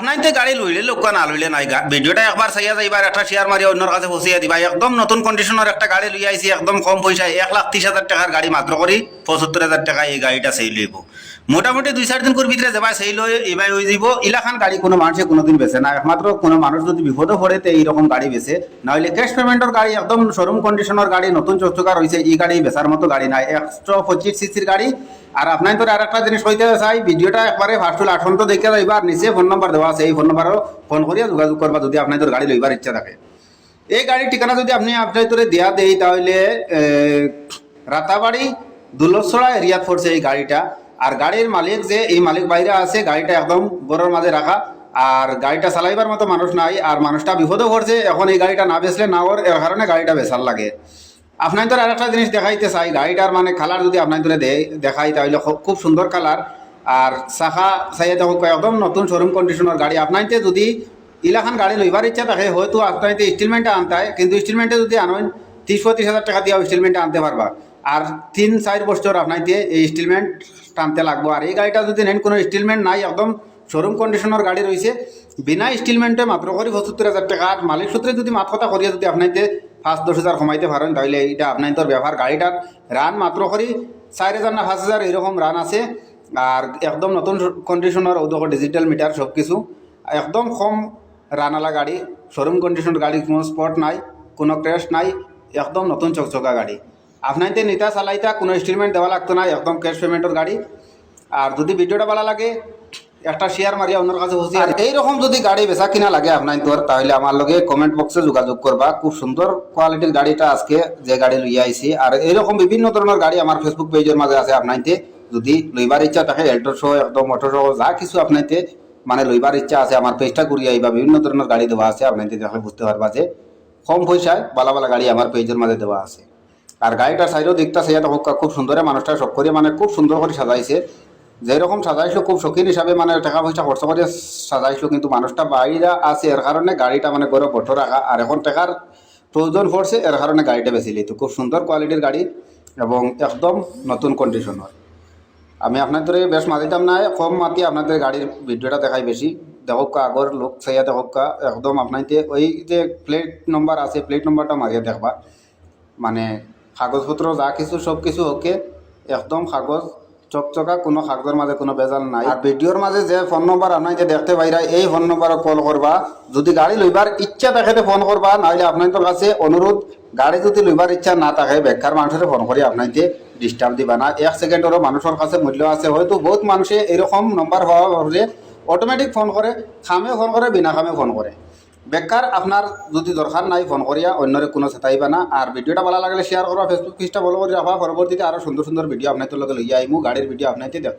আপনাইতে গাড়ি লইলে লোক না, লইলে নাই ভিডিওটা একবার চাইয়া যাইবার একটা শেয়ার মারি অন্যর কাছে ফসিয়া দিবা। একদম নতুন কন্ডিশনের একটা গাড়ি লই আইছি, একদম কম পয়সায় এক লাখ ত্রিশ হাজার টাকার গাড়ি মাত্র করি পঁচাত্তর হাজার টাকা এই গাড়িটা সেই লইব মোটামুটি দুই, চার দিন করে ভিতরে যাবা, সেই লই এবার হয়ে যাব ইলাখান গাড়ি কোনো মানুষে কোনোদিন বেছে না। একমাত্র কোনো মানুষ যদি বিপদও পড়ে, তো এইরকম গাড়ি বেছে। নাহলে ক্যাশ পেমেন্টের গাড়ি, একদম শোরুম কন্ডিশনের গাড়ি, নতুন চকচকা রয়েছে এই গাড়ি বেচার মতো গাড়ি নাই। একশো পঁচিশ সিসির গাড়ি। আর আপনার তো আর একটা জিনিস হইতে চাই, ভিডিওটা একবারে ফার্স্ট আঠন তো দেখে যাইবা, আর নিচে ফোন নাম্বার দেওয়া আছে, এই ফোন নাম্বারও ফোন করিয়া যোগাযোগ করবা, যদি আপনাদের গাড়ি লইবার ইচ্ছা থাকে। এই গাড়ির ঠিকানা যদি আপনি আপনার তোরে দেয়া দেই, তাহলে রাতাবাড়ি দুলসড়া এরিয়াত পড়ছে এই গাড়িটা। আর গাড়ির মালিক যে, এই মালিক বাইরে আছে, গাড়িটা একদম বড়োর মাঝে রাখা। আর গাড়িটা চালাইবার মতো মানুষ নাই, আর মানুষটা বিপদও করছে এখন এই গাড়িটা না বেচলে না ওর এর কারণে গাড়িটা বেচার লাগে। আপনার তো আর আরেকটা জিনিস দেখাইতে চাই, গাড়িটার মানে কালার যদি আপনার তোরে দেখাই, তাহলে খুব- সুন্দর কালার আর চাকা চাইয়া দেখো, একদম নতুন শোরুম কন্ডিশনের গাড়ি। আপনাইতে যদি ইলাখান গাড়ি লইবার ইচ্ছা থাকে, হয়তো আপনাইতে ইনস্টলমেন্টে আনতে হয়, কিন্তু ইনস্টলমেন্টে যদি আনেন তিরিশ পঁয়ত্রিশ হাজার টাকা দিয়ে ইনস্টলমেন্টে আনতে পারবা। আর তিন, চার বছর আপনাইতে এই ইনস্টলমেন্ট টানতে লাগবো। আর এই গাড়িটা যদি নেন, কোনো ইনস্টলমেন্ট নাই, একদম শোরুম কন্ডিশনের গাড়ি রয়েছে। বিনা ইনস্টলমেন্টে মাত্র করি পঁচাত্তর হাজার টাকা। আর মালিক সূত্রে যদি মাত কথা করিয়া যদি আপনাইতে পাঁচ, দশ হাজার কমাইতে পারেন, তাহলে এইটা আপনার ব্যবহার। গাড়িটার রান মাত্র করি চার হাজার না পাঁচ হাজার, এরকম রান আছে। আর একদম নতুন কন্ডিশনের ওদক ডিজিটাল মিটার সব কিছু একদম কম রানালা গাড়ি। শোরুম কন্ডিশনের গাড়ি কোনো স্পট নাই, কোনো ক্র্যাশ নাই। একদম নতুন চকচকা গাড়ি। আপনাইতে নিতা চালাইতা, কোনো ইনস্টলমেন্ট দেওয়া লাগতো না, একদম ক্যাশ পেমেন্টের গাড়ি। আর যদি ভিডিওটা ভালো লাগে, একটা শেয়ার মারিয়া অন্যর কাছে বসি। আর এইরকম যদি গাড়ি বেচা কিনা লাগে আপনার তোর, তাহলে আমার লগে কমেন্ট বক্সে যোগাযোগ করবা। খুব সুন্দর কোয়ালিটির গাড়িটা আজকে যে গাড়ি লইয়া আইছি। আর এইরকম বিভিন্ন ধরনের গাড়ি আমার ফেসবুক পেজের মাঝে আছে আপনাইতে যদি লইবার ইচ্ছা থাকে এল্টো শো একদম অটো শো যা কিছু আপনাইতে মানে লইবার ইচ্ছা আছে, আমার পেজটা ঘুরিয়ে আইবা। বিভিন্ন ধরনের গাড়ি দেওয়া আছে আপনাইতে দেখলে বুঝতে পারবা যে কম পয়সায় বালা বালা গাড়ি আমার পেজের মাঝে দেওয়া আছে। আর গাড়িটার সাইডও দিকটা সেটা হোক, খুব সুন্দর মানুষটা সব করে মানে খুব সুন্দর করে সাজাইছে। যেরকম সাজাইছিল খুব শৌখিন হিসাবে মানে টাকা পয়সা খরচ করে সাজাইছিল কিন্তু মানুষটা বাইরে আছে, এর কারণে গাড়িটা মানে গড়ে বঠো রাখা। আর এখন টাকার প্রয়োজন পড়ছে, এর কারণে গাড়িটা বেশি তো খুব সুন্দর কোয়ালিটির গাড়ি এবং একদম নতুন কন্ডিশনের আমি আপনাদের বেশ মাতিতাম না কম মাতি আপনাদের গাড়ির ভিডিওটা দেখাই বেশি দেখক আগর লোক চাইয়া দেখক, একদম আপনাইতে, ওই যে প্লেট নম্বর আছে প্লেট নম্বরটা মারিয়ে দেখবা। মানে কাগজপত্র যা কিছু, সব কিছু ওকে একদম কাগজ, চকচকা, কোনো কাগজের মাঝে কোনো বেজাল নাই। আর ভিডিওর মাঝে যে ফোন নম্বর আপনার যে দেখতে পাইরা, এই ফোন নম্বরে কল করবা যদি গাড়ি লইবার ইচ্ছা থাকে ফোন করবা নাহলে আপনাদের কাছে অনুরোধ গাড়ি যদি লইবার ইচ্ছা না থাকে বেকার মানুষের ফোন করে আপনাকে ডিস্টার্ব দিবা না। এক সেকেন্ডেরও মানুষের কাছে মূল্য আছে। হয়তো বহুত মানুষে এরকম নম্বর হওয়া হলে অটোমেটিক ফোন করে খামে ফোন করে বিনা খামে ফোন করে বেকার আপনার যদি দরকার নাই, ফোন করিয়া অন্যরে কোনো চেতাইবা না। আর ভিডিওটা ভালো লাগলে শেয়ার করবা ফেসবুক পেজটা ফলো করে রাখবা পরবর্তীতে আরও সুন্দর সুন্দর ভিডিও আপনাদের লগে লইয়া আইমু গাড়ির ভিডিও আপনাদের দেখতে।